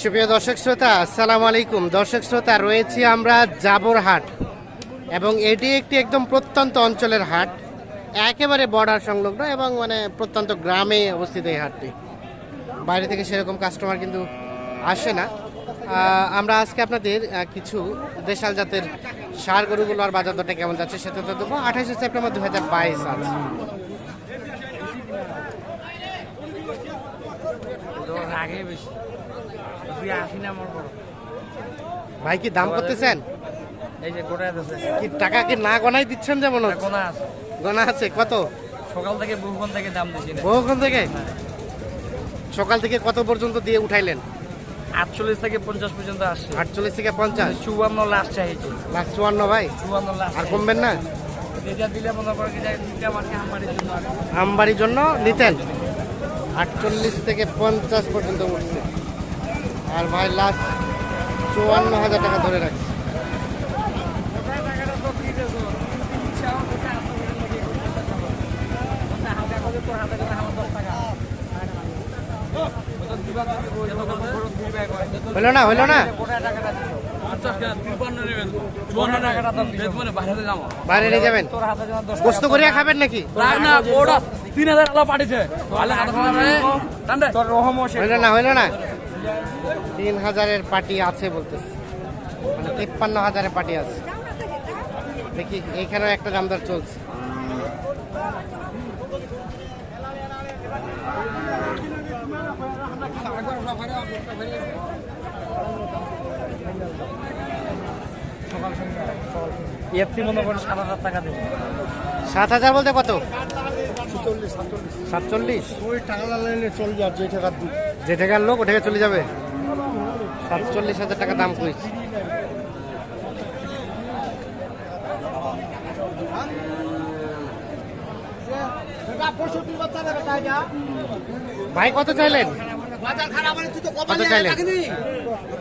সুপ্রিয় দর্শক শ্রোতা, আসসালামু আলাইকুম। দর্শক শ্রোতা, রয়েছি আমরা জাবর হাট এবং এটি একটি একদম প্রত্যন্ত অঞ্চলের হাট, একেবারে বর্ডার সংলগ্ন এবং মানে প্রত্যন্ত গ্রামে অবস্থিত এই হাটটি। বাইরে থেকে সেরকম কাস্টমার কিন্তু আসে না। আমরা আজকে আপনাদের কিছু দেশাল জাতের সার গরুগুলোর বাজার দরটা কেমন যাচ্ছে সেটা তো দেবো। আঠাশে সেপ্টেম্বর দু হাজার বাইশ আজ। আগে বেশি। দুই আশি না আমার বড়। ভাই কি দাম করতেছেন? এই যে গোটা আছে কি টাকা কি না গনাই দিচ্ছেন যেমন? কোনা আছে। গোনা আছে কত? সকাল থেকে বহুক্ষণ থেকে দাম না। বহুক্ষণ থেকে? সকাল থেকে কত পর্যন্ত দিয়ে উঠাইলেন? আটচল্লিশ থেকে পঞ্চাশ পর্যন্ত আসছে। আটচল্লিশ থেকে পঞ্চাশ? চুয়ান্ন লাস্ট চাইছে লাখ চুয়ান্ন ভাই? চুয়ান্ন লাস্ট আর কমবেন না? দিলে মনে করেন আমবাড়ির জন্য নিতেন? আটচল্লিশ থেকে পঞ্চাশ পর্যন্ত উঠছে। আর ভাই লাস্ট চুয়ান্ন হাজার টাকা ধরে রাখছে। হলো না হলো না? বাইরে নিয়ে যাবেন? গোস্ত করিয়া খাবেন নাকি? তিন হাজারের পার্টি আছে বলতেছে। মানে তিপ্পান্ন হাজারের পার্টি আছে। দেখি, এইখানেও একটা দামদার চলছে। এফসি মনে করেন সাত হাজার টাকা দেবে। সাত হাজার বলতে কত? সাতচল্লিশ ওই টাকা লাইনে চলে যে টাকার লোক ওটাকে চলে যাবে? সাতচল্লিশ হাজার টাকা দাম কইছে ভাই কত চাইলেন? কত চাইলেন?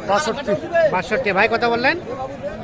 বাষট্টি বাষট্টি। ভাই কত বললেন?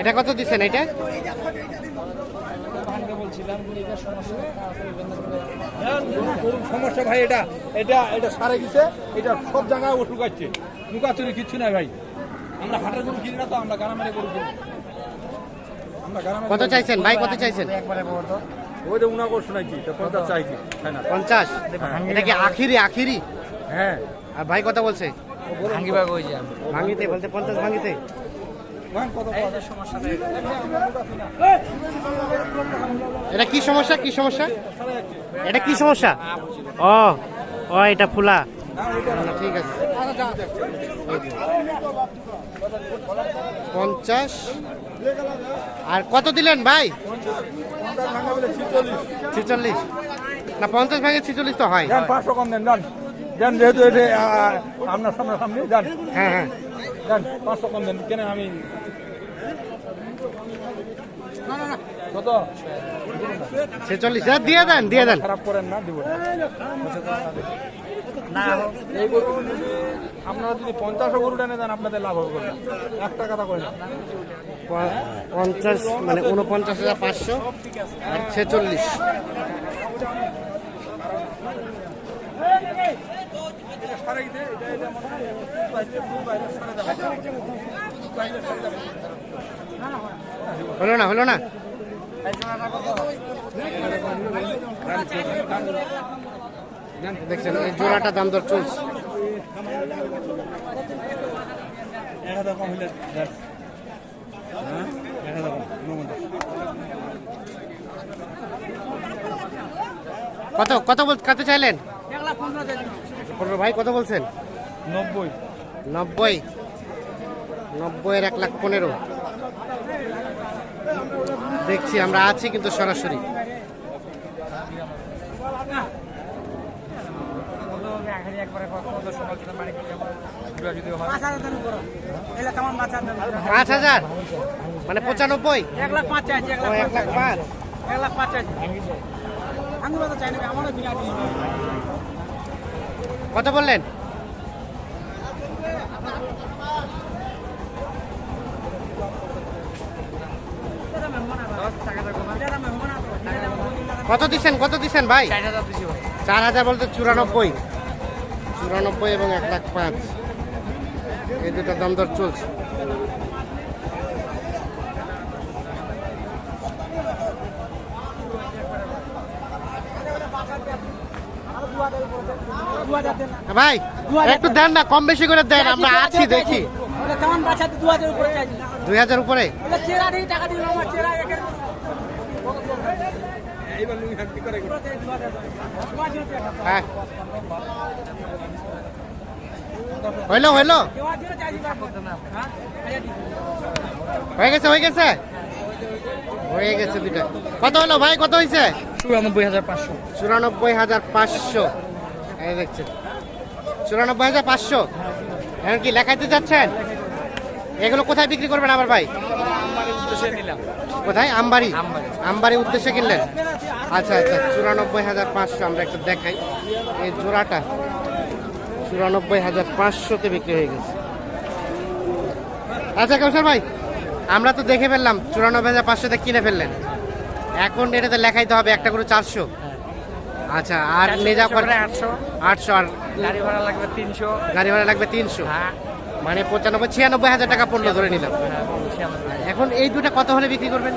এটা কত দিচ্ছেন এটা? সমস্যা ভাই এটা এটা এটা সারে গেছে এটা সব জায়গায় ওষুধ আছে লুকাচুরি কিচ্ছু নাই ভাই। আমরা হাটের গরু কিনি না তো আমরা গ্রামের গরু কিনি। কত চাইছেন ভাই কত চাইছেন? ওই যে উনাগর শোনাইছি তো পঞ্চাশ চাইছি পঞ্চাশ? এটা কি আখিরি আখিরি? হ্যাঁ। আর ভাই কথা বলছে? ভাঙিতে বলতে পঞ্চাশ ভাঙিতে এটা কি সমস্যা? কি সমস্যা? এটা কি সমস্যা? ও ও এটা ফুলা। ঠিক আছে। পঞ্চাশ। আর কত দিলেন ভাই? ছিচল্লিশ। না পঞ্চাশ ভাগে ছিচল্লিশ তো হয়। পাঁচশো কম দেন যেহেতু এটা আপনার সামনে সামনে যান হ্যাঁ হ্যাঁ। যান পাঁচশো কম দেন কেন আমি? কত? ছেচল্লিশ হ্যাঁ দিয়ে দেন দিয়ে দেন। খারাপ করেন না দিব। না এই গরু আপনারা যদি পঞ্চাশও গরু টেনে দেন আপনাদের লাভ হবে না একটা কথা কই না পঞ্চাশ মানে উনপঞ্চাশ হাজার পাঁচশো আর ছেচল্লিশ। হলো না হলো না। দেখছেন এই জোড়াটা দাম দর চলছে। কত কত বল কত চাইলেন? পনেরো ভাই কত বলছেন? নব্বই। নব্বই। নব্বই এক লাখ পনেরো। দেখছি, আমরা আছি কিন্তু সরাসরি। পাঁচ হাজার? মানে পঁচানব্বই? এক লাখ পাঁচ এক লাখ পাঁচ এক লাখ পাঁচ। কত বললেন? কত দিচ্ছেন কত দিচ্ছেন ভাই। চার হাজার বলতে চুরানব্বই। চুরানব্বই এবং এক লাখ পাঁচ। এই দুটো দাম দর চলছে। ভাই একটু দেন না কম বেশি করে দেন আমরা আছি দেখি। দুই হাজার উপরে হ্যাঁ। হইল হইল। হ্যাঁ? হয়ে গেছে হয়ে গেছে? হয়ে গেছে দুটা কত হলো ভাই কত হয়েছে চুরানব্বই হাজার পাঁচশো। চুরানব্বই হাজার পাঁচশো। দেখছেন। চুরানব্বই হাজার পাঁচশো। এখন কি লেখাইতে যাচ্ছেন? এগুলো কোথায় বিক্রি করবেন আবার ভাই? কোথায়? আমবাড়ি। আমবাড়ি উদ্দেশ্যে কিনলেন? আচ্ছা আচ্ছা চুরানব্বই হাজার পাঁচশো আমরা একটু দেখাই। এই জোড়াটা চুরানব্বই হাজার পাঁচশোতে বিক্রি হয়ে গেছে। আচ্ছা কৌশল ভাই, আমরা তো দেখে ফেললাম, চুরানব্বই হাজার পাঁচশোতে কিনে ফেললেন। এখন এটাতে লেখাইতে হবে একটা করে চারশো। আচ্ছা আর নেজা করে আটশো। আটশো আর গাড়ি ভাড়া লাগবে তিনশো। গাড়ি ভাড়া লাগবে তিনশো? হ্যাঁ। মানে পঁচানব্বই ছিয়ানব্বই হাজার টাকা পড়ল ধরে নিলাম। হ্যাঁ এখন এই দুটো কত হলে বিক্রি করবেন?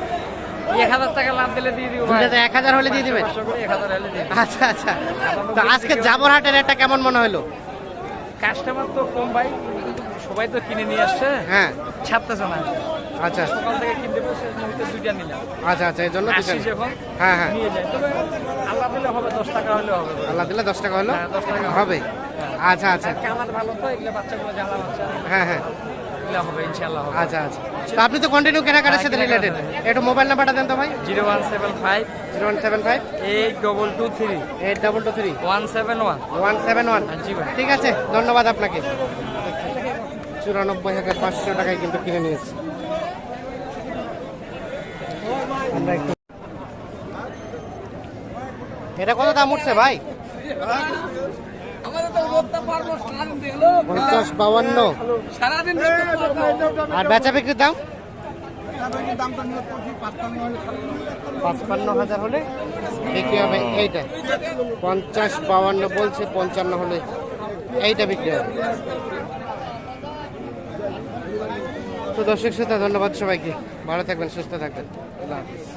এক হাজার টাকা লাভ দিলে দিয়ে দিব এক হাজার হলে দিয়ে দিবেন? আচ্ছা আচ্ছা। তো আজকে জাবর হাটের কেমন মনে হলো? কাস্টমার তো কম ভাই সবাই তো কিনে নিয়ে আসছে। হ্যাঁ। ছাড়তেছে না। আচ্ছা। সকাল থেকে কিনতে বসে দুইটা নিলাম। আচ্ছা আচ্ছা এই জন্য হ্যাঁ হ্যাঁ। নিয়ে যাই। তবে দিলে হবে দশ টাকা হলে হবে আল্লাহ দিলে দশ টাকা হলো? হ্যাঁ, 10 টাকা হবে। আচ্ছা আচ্ছা। আর কালার ভালো তো এগুলো বাচ্চাগুলো জ্বালা বাচ্চা। হ্যাঁ হ্যাঁ। হবে ইনশাল্লাহ হবে। আচ্ছা আচ্ছা। তো আপনি তো কন্টিনিউ কেনাকাটার সাথে হ্যাঁ, রিলেটেড একটু মোবাইল নাম্বারটা দেন তো ভাই। Zero one seven five zero one seven five eight double two three eight double two three one seven one. One seven one. জি ভাই। ঠিক আছে ধন্যবাদ আপনাকে। চুরানব্বই হাজার পাঁচশো টাকায় কিন্তু কিনে নিয়েছি। আমরা একটু এটা কত দাম উঠছে ভাই? পঞ্চাশ আর বেচা বিক্রির দাম? পাঁচপান্ন হাজার হলে বিক্রি হবে এইটা। পঞ্চাশ বাউান্ন বলছে, পঞ্চান্ন হলে এইটা বিক্রি হবে। তো দর্শক শ্রোতা, ধন্যবাদ সবাইকে। ভালো থাকবেন, সুস্থ থাকবেন। আল্লাহ হাফিজ।